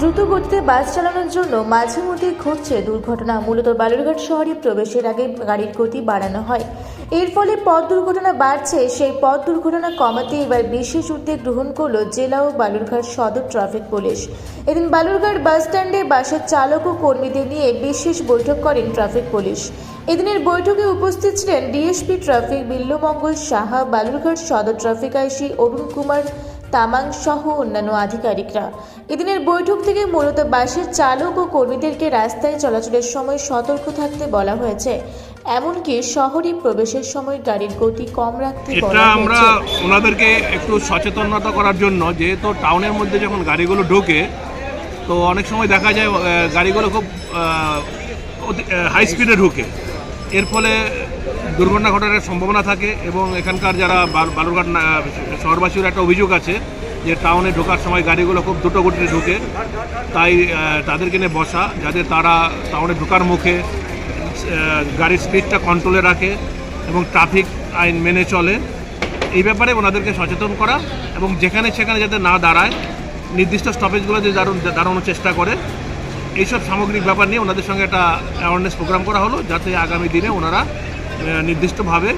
দ্রুত গতিতে বাস চালানোর জন্য মাঝে মধ্যে ঘটছে দুর্ঘটনা। মূলত বালুরঘাট শহরে প্রবেশের আগে গাড়ির গতি বাড়ানো হয়। এর ফলে পথ দুর্ঘটনা বাড়ছে। সেই পথ দুর্ঘটনা কমাতে এবার বিশেষ উদ্যোগ গ্রহণ করল জেলা ও বালুরঘাট সদর ট্রাফিক পুলিশ। এদিন বালুরঘাট বাস স্ট্যান্ডে বাসের চালক ও কর্মীদের নিয়ে বিশেষ বৈঠক করেন ট্রাফিক পুলিশ। এদিনের বৈঠকে উপস্থিত ছিলেন ডিএসপি ট্রাফিক বিল্লমঙ্গল সাহা, বালুরঘাট সদর ট্রাফিক আইসি অরুণ কুমার তামাং সহ অন্যান্য আধিকারিকরা। এদিনের বৈঠক থেকে মূলত বাসের চালক ও কর্মীদেরকে রাস্তায় চলাচলের সময় সতর্ক থাকতে বলা হয়েছে। এমনকি শহরে প্রবেশের সময় গাড়ির গতি কম রাখতে এটা আমরা ওনাদেরকে একটু সচেতনতা করার জন্য যেহেতু টাউনের মধ্যে যখন গাড়িগুলো ঢোকে তো অনেক সময় দেখা যায় গাড়িগুলো খুব হাই স্পিডে ঢোকে। এর ফলে দুর্ঘটনা ঘটার সম্ভাবনা থাকে এবং এখানকার যারা বাল- বালুরঘাট শহরবাসীর একটা অভিযোগ আছে যে টাউনে ঢোকার সময় গাড়িগুলো খুব দ্রুত গতিতে ঢোকে। তাই তাদেরকে নিয়ে বসা যাতে তারা টাউনে ঢোকার মুখে গাড়ির স্পিডটা কন্ট্রোলে রাখে এবং ট্রাফিক আইন মেনে চলে। এই ব্যাপারে ওনাদেরকে সচেতন করা এবং যেখানে সেখানে যাতে না দাঁড়ায়, নির্দিষ্ট স্টপেজগুলোতে দাঁড়ানো দাঁড়ানোর চেষ্টা করে। এইসব সামগ্রিক ব্যাপার নিয়ে ওনাদের সঙ্গে একটা অ্যাওয়ারনেস প্রোগ্রাম করা হলো যাতে আগামী দিনে ওনারা নির্দিষ্টভাবে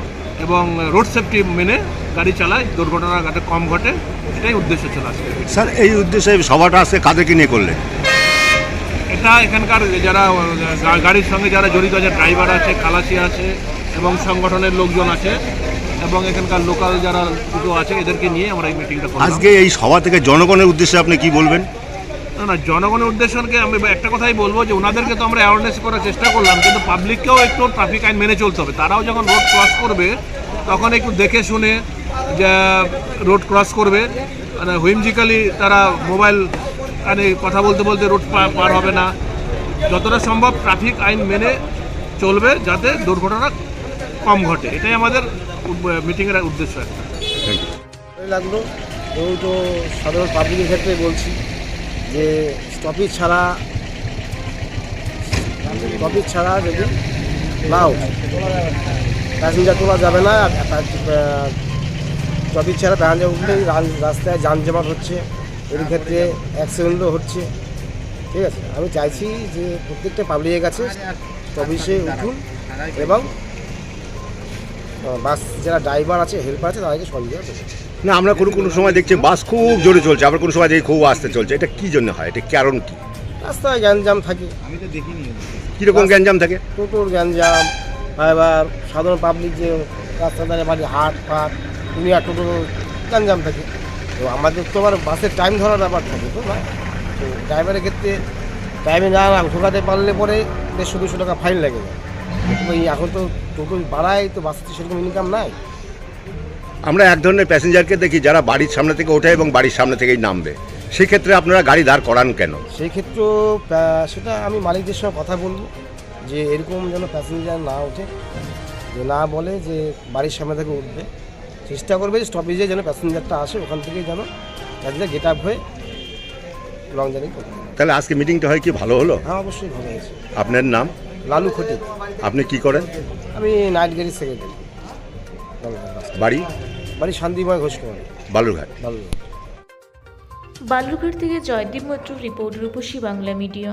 এবং রোড সেফটি মেনে গাড়ি চালায় দুর্ঘটনা যাতে কম ঘটে এটাই উদ্দেশ্য ছিল আজকে। স্যার এই উদ্দেশ্যে সভাটা আজকে কাদেরকে নিয়ে করলে? এটা এখানকার যারা গাড়ির সঙ্গে যারা জড়িত আছে ড্রাইভার আছে খালাসি আছে এবং সংগঠনের লোকজন আছে এবং এখানকার লোকাল যারা দুটো আছে এদেরকে নিয়ে আমরা এই মিটিংটা আজকে এই সভা থেকে জনগণের উদ্দেশ্যে আপনি কি বলবেন? না জনগণের উদ্দেশ্যকে আমি একটা কথাই বলব যে ওনাদেরকে তো আমরা অ্যাওয়ারনেস করার চেষ্টা করলাম কিন্তু পাবলিককেও একটু ট্রাফিক আইন মেনে চলতে হবে। তারাও যখন রোড ক্রস করবে তখন একটু দেখে শুনে যে রোড ক্রস করবে। মানে হুইমজিক্যালি তারা মোবাইল মানে কথা বলতে বলতে রোড পার হবে না। যতটা সম্ভব ট্রাফিক আইন মেনে চলবে যাতে দুর্ঘটনা কম ঘটে। এটাই আমাদের মিটিংয়ের উদ্দেশ্য। একটা লাগল তো সাধারণ পাবলিকের ক্ষেত্রে বলছি। যে স্টপেজ ছাড়া স্টপেজ ছাড়া যদি না ওঠে প্যাসেঞ্জার তোলা যাবে না স্টপেজ ছাড়া প্যাসেঞ্জার উঠলেই রাস্তায় যান জমাট হচ্ছে, এর ক্ষেত্রে অ্যাক্সিডেন্টও হচ্ছে। ঠিক আছে, আমি চাইছি যে প্রত্যেকটা পাবলিকের কাছে স্টপেজে উঠুন এবং বাস যারা ড্রাইভার আছে হেল্পার আছে তাদেরকে সহযোগিতা করুন না আমরা কোনো কোনো সময় দেখছি বাস খুব জোরে চলছে আবার কোনো সময় দেখি খুব আস্তে চলছে। এটা কি জন্য হয়? এটা কারণ কি? রাস্তায় গ্যাঞ্জাম থাকে। আমি তো দেখিনি কীরকম গ্যাঞ্জাম থাকে? টোটোর গ্যাঞ্জাম এবার সাধারণ পাবলিক যে রাস্তা ধারে বাড়ি হাট ফাট দুনিয়া টোটো গ্যাঞ্জাম থাকে। তো আমাদের তো আবার বাসের টাইম ধরার ব্যাপার থাকে তো না? তো ড্রাইভারের ক্ষেত্রে টাইমে না ঢোকাতে পারলে পরে দেড়শো দুশো টাকা ফাইন লাগে। যায় এখন তো টোটো বাড়ায় তো বাসে তো সেরকম ইনকাম নাই? আমরা এক ধরনের প্যাসেঞ্জারকে দেখি যারা বাড়ির সামনে থেকে ওঠে এবং বাড়ির সামনে থেকেই নামবে। সেক্ষেত্রে আপনারা গাড়ি দাঁড় করান কেন? সেই ক্ষেত্রেও সেটা আমি মালিকদের সঙ্গে কথা বলব যে এরকম যেন প্যাসেঞ্জার না ওঠে যে না বলে যে বাড়ির সামনে থেকে উঠবে। চেষ্টা করবে যে স্টপেজে যেন প্যাসেঞ্জারটা আসে ওখান থেকে যেন প্যাসেঞ্জার গেট আপ হয়ে লং জার্নি পারে। তাহলে আজকে মিটিংটা হয় কি ভালো হলো? হ্যাঁ অবশ্যই ভালো হয়েছে। আপনার নাম? লালু খটি। আপনি কি করেন? আমি নাইট গাড়ির সেক্রেটারি। বাড়ি? বাড়ি শান্তিময় ঘোষ কুমার। বালুরঘাট। ভালো বালুরঘাট থেকে জয়দীপ মৈত্র রিপোর্ট রূপসী বাংলা মিডিয়া।